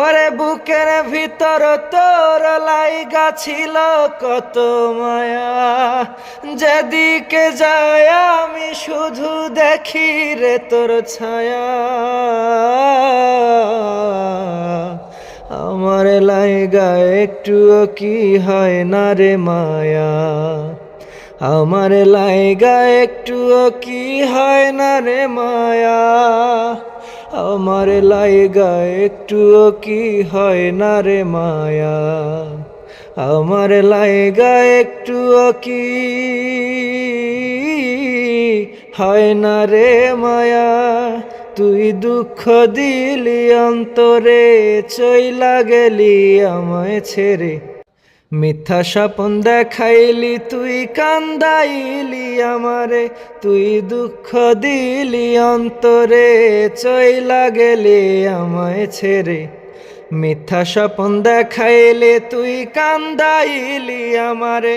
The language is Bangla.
ওরে বুকের ভিতর তোর লাইগা ছিল কত মায়া। যেদিকে যায় আমি শুধু দেখি রে তোর ছায়া। আমার লাইগা একটুও কি হয় না রে মায়া। আমার লাইগা একটুও কি হয় না রে মায়া। আমার লাইগা একটুও কি হয় না রে মায়া? আমার লাইগা একটুও কি হয় না রে মায়া? তুই দুঃখ দিলি, অন্তরে চইলা গেলি আমায় ছেড়ে। মিথ্যা স্বপন দেখাইলি, তুই কান্দাইলি আমারে, তুই দুঃখ দিলি অন্তরে, চইলা গেলি আমায় ছেড়ে। মিথ্যা স্বপন দেখাইলে, তুই কান্দাইলি আমারে